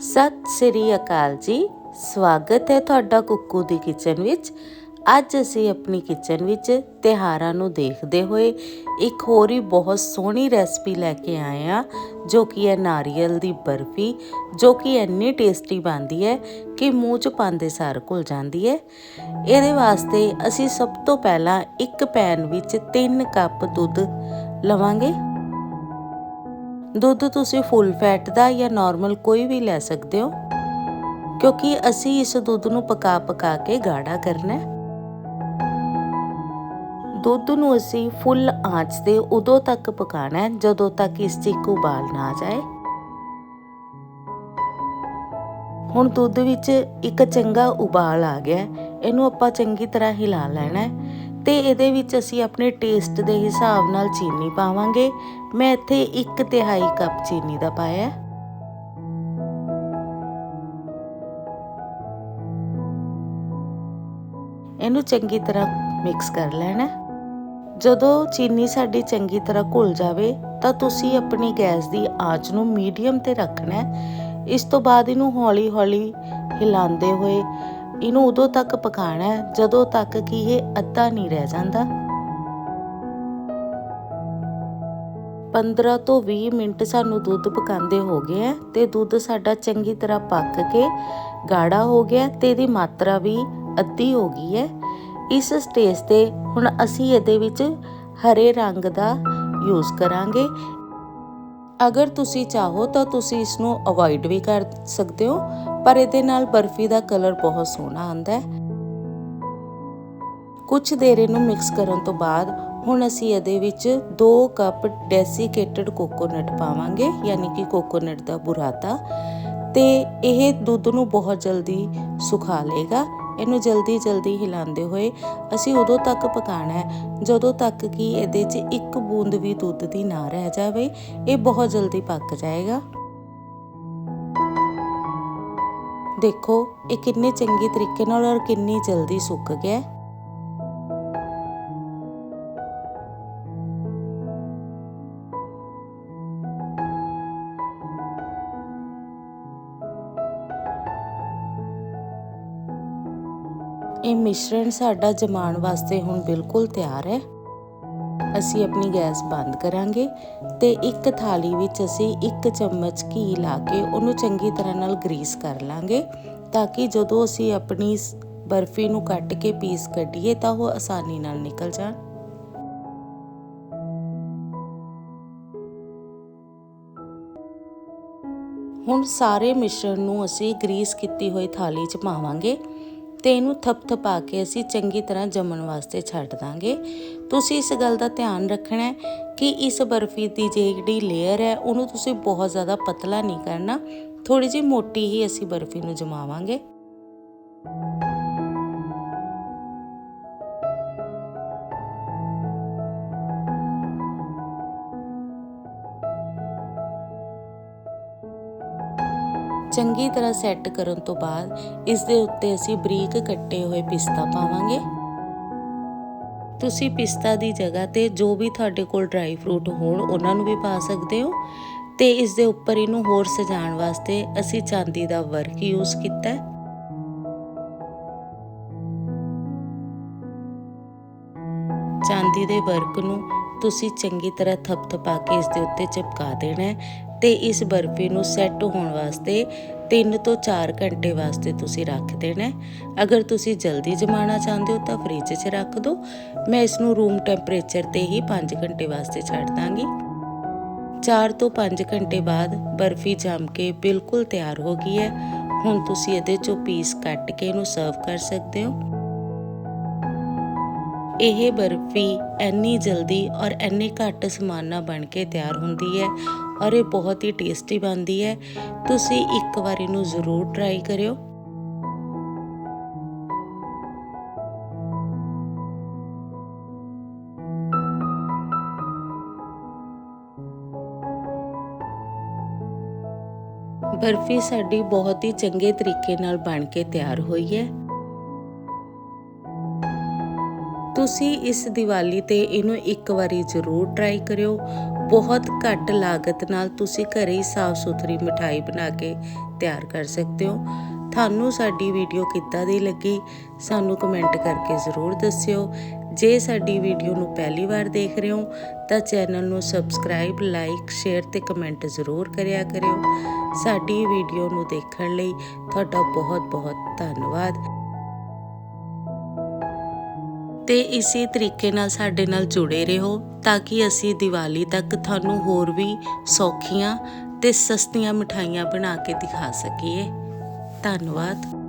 ਸਤਿ ਸ੍ਰੀ ਅਕਾਲ ਜੀ। ਸਵਾਗਤ ਹੈ ਤੁਹਾਡਾ ਕੁੱਕੂ ਦੀ ਕਿਚਨ ਵਿੱਚ। ਅੱਜ ਅਸੀਂ ਆਪਣੀ ਕਿਚਨ ਵਿੱਚ ਤਿਹਾਰਾਂ ਨੂੰ ਦੇਖਦੇ ਹੋਏ ਇੱਕ ਹੋਰ ਹੀ ਬਹੁਤ ਸੋਹਣੀ ਰੈਸਪੀ ਲੈ ਕੇ ਆਏ ਆ ਜੋ ਕਿ ਹੈ ਨਾਰੀਅਲ ਦੀ ਬਰਫੀ, ਜੋ ਕਿ ਇੰਨੀ ਟੇਸਟੀ ਬਣਦੀ ਹੈ ਕਿ ਮੂੰਹ 'ਚ ਪਾਉਂਦੇ ਸਾਰ ਘੁਲ ਜਾਂਦੀ ਹੈ। ਇਹਦੇ ਵਾਸਤੇ ਅਸੀਂ ਸਭ ਤੋਂ ਪਹਿਲਾਂ ਇੱਕ ਪੈਨ ਵਿੱਚ 3 ਕੱਪ ਦੁੱਧ ਲਵਾਂਗੇ। ਦੁੱਧ ਤੁਸੀਂ ਫੁੱਲ ਫੈਟ ਦਾ ਜਾਂ ਨਾਰਮਲ ਕੋਈ ਵੀ ਲੈ ਸਕਦੇ ਹੋ, ਕਿਉਂਕਿ ਅਸੀਂ ਇਸ ਦੁੱਧ ਨੂੰ ਪਕਾ ਪਕਾ ਕੇ ਗਾੜਾ ਕਰਨਾ ਹੈ। ਦੁੱਧ ਨੂੰ ਅਸੀਂ ਫੁੱਲ ਆਂਚ ਤੇ ਉਦੋਂ ਤੱਕ ਪਕਾਣਾ ਹੈ, ਜਦੋਂ ਤੱਕ ਇਸ 'ਚ ਇੱਕ ਉਬਾਲ ਨਾ ਆ ਜਾਏ। ਹੁਣ ਦੁੱਧ ਵਿੱਚ ਇੱਕ ਚੰਗਾ ਉਬਾਲ ਆ ਗਿਆ ਇਹਨੂੰ ਆਪਾਂ ਚੰਗੀ ਤਰ੍ਹਾਂ ਹਿਲਾ ਲੈਣਾ ਹੈ। ਤੇ ਇਹਦੇ ਵਿੱਚ ਅਸੀਂ ਆਪਣੇ ਟੇਸਟ ਦੇ ਹਿਸਾਬ ਨਾਲ ਚੀਨੀ ਪਾਵਾਂਗੇ। ਮੈਂ ਇੱਥੇ 1 ਤਿਹਾਈ ਕੱਪ ਚੀਨੀ ਦਾ ਪਾਇਆ ਇਹਨੂੰ ਚੰਗੀ ਤਰ੍ਹਾਂ ਮਿਕਸ ਕਰ ਲੈਣਾ ਜਦੋਂ ਚੀਨੀ ਸਾਡੀ ਚੰਗੀ ਤਰ੍ਹਾਂ ਘੁਲ ਜਾਵੇ, ਤਾਂ ਤੁਸੀਂ ਆਪਣੀ ਗੈਸ ਦੀ ਆਂਚ ਨੂੰ ਮੀਡੀਅਮ ਤੇ ਰੱਖਣਾ ਇਸ ਤੋਂ ਬਾਅਦ ਇਹਨੂੰ ਹੌਲੀ-ਹੌਲੀ ਹਿਲਾਉਂਦੇ ਹੋਏ ਇਹਨੂੰ ਉਦੋਂ ਤੱਕ ਪਕਾਣਾ ਹੈ ਜਦੋਂ ਤੱਕ ਕਿ ਇਹ ਅੱਧਾ ਨਹੀਂ ਰਹਿ ਜਾਂਦਾ। 15 ਤੋਂ 20 ਮਿੰਟ ਸਾਨੂੰ ਦੁੱਧ ਪਕਾਉਂਦੇ ਹੋ ਗਏ ਹੈ ਤੇ ਦੁੱਧ ਸਾਡਾ ਚੰਗੀ ਤਰ੍ਹਾਂ ਪੱਕ ਕੇ ਗਾੜਾ ਹੋ ਗਿਆ ਤੇ ਇਹਦੀ ਮਾਤਰਾ ਵੀ ਅੱਧੀ ਹੋ ਗਈ ਹੈ। ਇਸ ਸਟੇਜ ਤੇ ਹੁਣ ਅਸੀਂ ਇਹਦੇ ਵਿੱਚ ਹਰੇ ਰੰਗ ਦਾ ਯੂਜ਼ ਕਰਾਂਗੇ। ਅਗਰ ਤੁਸੀਂ ਚਾਹੋ ਤਾਂ ਤੁਸੀਂ ਇਸ ਨੂੰ ਅਵੋਇਡ ਵੀ ਕਰ ਸਕਦੇ ਹੋ, ਪਰ ਇਹਦੇ ਨਾਲ ਬਰਫੀ ਦਾ ਕਲਰ ਬਹੁਤ ਸੋਹਣਾ ਆਉਂਦਾ ਹੈ। ਕੁਝ ਦੇਰ ਇਹਨੂੰ ਮਿਕਸ ਕਰਨ ਤੋਂ ਬਾਅਦ ਹੁਣ ਅਸੀਂ ਇਹਦੇ ਵਿੱਚ 2 ਕੱਪ ਡੈਸੀਕੇਟਡ ਕੋਕੋਨਟ ਪਾਵਾਂਗੇ, ਯਾਨੀ ਕਿ ਕੋਕੋਨਟ ਦਾ ਬੁਰਾਤਾ ਤੇ ਇਹ ਦੁੱਧ ਨੂੰ ਬਹੁਤ ਜਲਦੀ ਸੁਖਾ ਲੇਗਾ ਇਹਨੂੰ ਜਲਦੀ ਜਲਦੀ ਹਿਲਾਉਂਦੇ ਹੋਏ ਅਸੀਂ ਉਦੋਂ ਤੱਕ ਪਕਾਣਾ ਹੈ, ਜਦੋਂ ਤੱਕ ਕਿ ਇਹਦੇ 'ਚ ਇੱਕ ਬੂੰਦ ਵੀ ਦੁੱਧ ਦੀ ਨਾ ਰਹਿ ਜਾਵੇ, ਇਹ ਬਹੁਤ ਜਲਦੀ ਪੱਕ ਜਾਏਗਾ। ਦੇਖੋ, ਇਹ ਕਿੰਨੇ ਚੰਗੇ ਤਰੀਕੇ ਨਾਲ ਔਰ ਕਿੰਨੀ ਜਲਦੀ ਸੁੱਕ ਗਿਆ ਇਹ ਮਿਸ਼ਰਣ ਸਾਡਾ ਜਮਾਣ ਵਾਸਤੇ ਹੁਣ ਬਿਲਕੁਲ ਤਿਆਰ ਹੈ। ਅਸੀਂ ਆਪਣੀ ਗੈਸ ਬੰਦ ਕਰਾਂਗੇ ਤੇ ਇੱਕ ਥਾਲੀ ਵਿੱਚ ਅਸੀਂ ਇੱਕ ਚਮਚ ਘੀ ਲਾ ਕੇ ਉਹਨੂੰ ਚੰਗੀ ਤਰ੍ਹਾਂ ਨਾਲ ਗਰੀਸ ਕਰ ਲਾਂਗੇ ਤਾਂ ਕਿ ਜਦੋਂ ਅਸੀਂ ਆਪਣੀ ਬਰਫੀ ਨੂੰ ਕੱਟ ਕੇ ਪੀਸ ਕੱਢੀਏ ਤਾਂ ਉਹ ਆਸਾਨੀ ਨਾਲ ਨਿਕਲ ਜਾਣ। ਹੁਣ ਸਾਰੇ ਮਿਸ਼ਰਣ ਨੂੰ ਅਸੀਂ ਗਰੀਸ ਕੀਤੀ ਹੋਈ ਥਾਲੀ 'ਚ ਪਾਵਾਂਗੇ। ਤੇ ਇਹਨੂੰ ਥਪਥਪਾ ਕੇ ਅਸੀਂ ਚੰਗੀ ਤਰ੍ਹਾਂ ਜੰਮਣ ਵਾਸਤੇ ਛੱਡ ਦਾਂਗੇ। ਤੁਸੀਂ ਇਸ ਗੱਲ ਦਾ ਧਿਆਨ ਰੱਖਣਾ ਹੈ ਕਿ ਇਸ ਬਰਫੀ ਦੀ ਜਿਹੜੀ ਲੇਅਰ ਹੈ, ਉਹਨੂੰ ਤੁਸੀਂ ਬਹੁਤ ਜ਼ਿਆਦਾ ਪਤਲਾ ਨਹੀਂ ਕਰਨਾ। ਥੋੜੀ ਜਿਹੀ ਮੋਟੀ ਹੀ ਅਸੀਂ ਬਰਫੀ ਨੂੰ ਜਮਾਵਾਂਗੇ। ਚੰਗੀ ਤਰ੍ਹਾਂ ਸੈੱਟ ਕਰਨ ਤੋਂ ਬਾਅਦ ਇਸ ਦੇ ਉੱਤੇ ਅਸੀਂ ਬਰੀਕ ਕੱਟੇ ਹੋਏ ਪਿਸਤਾ ਪਾਵਾਂਗੇ। ਤੁਸੀਂ ਪਿਸਤਾ ਦੀ ਜਗ੍ਹਾ ਤੇ ਜੋ ਵੀ ਤੁਹਾਡੇ ਕੋਲ ਡਰਾਈ ਫਰੂਟ ਹੋਣ, ਉਹਨਾਂ ਨੂੰ ਵੀ ਪਾ ਸਕਦੇ ਹੋ। ਤੇ ਇਸ ਦੇ ਉੱਪਰ ਇਹਨੂੰ ਹੋਰ ਸਜਾਉਣ ਵਾਸਤੇ ਅਸੀਂ ਚਾਂਦੀ ਦਾ ਵਰਕ ਯੂਜ਼ ਕੀਤਾ ਹੈ। ਚਾਂਦੀ ਦੇ ਵਰਕ ਨੂੰ ਤੁਸੀਂ ਚੰਗੀ ਤਰ੍ਹਾਂ ਥਪਥਪਾ ਕੇ ਇਸ ਦੇ ਉੱਤੇ ਚਿਪਕਾ ਦੇਣਾ ਹੈ। ਤੇ ਇਸ ਬਰਫੀ ਨੂੰ ਸੈੱਟ ਹੋਣ ਵਾਸਤੇ 3 ਤੋਂ 4 ਘੰਟੇ ਵਾਸਤੇ ਤੁਸੀਂ ਰੱਖ ਦੇਣਾ। ਅਗਰ ਤੁਸੀਂ ਜਲਦੀ ਜਮਾਣਾ ਚਾਹੁੰਦੇ ਹੋ ਤਾਂ ਫ੍ਰਿਜ 'ਚ ਰੱਖ ਦਿਓ ਮੈਂ ਇਸ ਨੂੰ ਰੂਮ ਟੈਂਪਰੇਚਰ ਤੇ ਹੀ 5 ਘੰਟੇ ਵਾਸਤੇ ਛੱਡ ਦਾਂਗੀ। 4 ਤੋਂ 5 ਘੰਟੇ ਬਾਅਦ ਬਰਫੀ ਜੰਮ ਕੇ ਬਿਲਕੁਲ ਤਿਆਰ ਹੋ ਗਈ ਹੈ। ਹੁਣ ਤੁਸੀਂ ਇਹਦੇ ਚੋਂ ਪੀਸ ਕੱਟ ਕੇ ਇਹਨੂੰ ਸਰਵ ਕਰ ਸਕਦੇ ਹੋ। ਇਹ ਬਰਫੀ ਇੰਨੀ ਜਲਦੀ ਔਰ ਇੰਨੇ ਘੱਟ ਸਮਾਨ ਨਾਲ ਬਣ ਕੇ ਤਿਆਰ ਹੁੰਦੀ ਹੈ ਔਰ ਇਹ ਬਹੁਤ ਹੀ ਟੇਸਟੀ ਬਣਦੀ ਹੈ। ਤੁਸੀਂ ਇੱਕ ਵਾਰ ਇਹਨੂੰ ਜ਼ਰੂਰ ਟਰਾਈ ਕਰਿਓ। ਬਰਫੀ ਸਾਡੀ ਬਹੁਤ ਹੀ ਚੰਗੇ ਤਰੀਕੇ ਨਾਲ ਬਣ ਕੇ ਤਿਆਰ ਹੋਈ ਹੈ। ਤੁਸੀਂ ਇਸ ਦੀਵਾਲੀ ਤੇ ਇਹਨੂੰ ਇੱਕ ਵਾਰੀ ਜ਼ਰੂਰ ਟਰਾਈ ਕਰਿਓ। ਬਹੁਤ ਘੱਟ ਲਾਗਤ ਨਾਲ ਤੁਸੀਂ ਘਰੇ ਹੀ ਸਾਫ਼ ਸੁਥਰੀ ਮਠਾਈ ਬਣਾ ਕੇ ਤਿਆਰ ਕਰ ਸਕਦੇ ਹੋ। ਤੁਹਾਨੂੰ ਸਾਡੀ ਵੀਡੀਓ ਕਿੱਦਾਂ ਦੀ ਲੱਗੀ, ਸਾਨੂੰ ਕਮੈਂਟ ਕਰਕੇ ਜ਼ਰੂਰ ਦੱਸਿਓ। ਜੇ ਸਾਡੀ ਵੀਡੀਓ ਨੂੰ ਪਹਿਲੀ ਵਾਰ ਦੇਖ ਰਹੇ ਹੋ, ਤਾਂ ਚੈਨਲ ਨੂੰ ਸਬਸਕ੍ਰਾਈਬ ਲਾਈਕ ਸ਼ੇਅਰ ਤੇ ਕਮੈਂਟ ਜ਼ਰੂਰ ਕਰਿਆ ਕਰਿਓ। ਸਾਡੀ ਵੀਡੀਓ ਨੂੰ ਦੇਖਣ ਲਈ ਤੁਹਾਡਾ ਬਹੁਤ ਬਹੁਤ ਧੰਨਵਾਦ। ਤੇ ਇਸੇ ਤਰੀਕੇ ਨਾਲ ਸਾਡੇ ਨਾਲ ਜੁੜੇ ਰਹੋ ਤਾਂ ਕਿ ਅਸੀਂ ਦੀਵਾਲੀ ਤੱਕ ਤੁਹਾਨੂੰ ਹੋਰ ਵੀ ਸੌਖੀਆਂ ਤੇ ਸਸਤੀਆਂ ਮਠਾਈਆਂ ਬਣਾ ਕੇ ਦਿਖਾ ਸਕੀਏ। ਧੰਨਵਾਦ।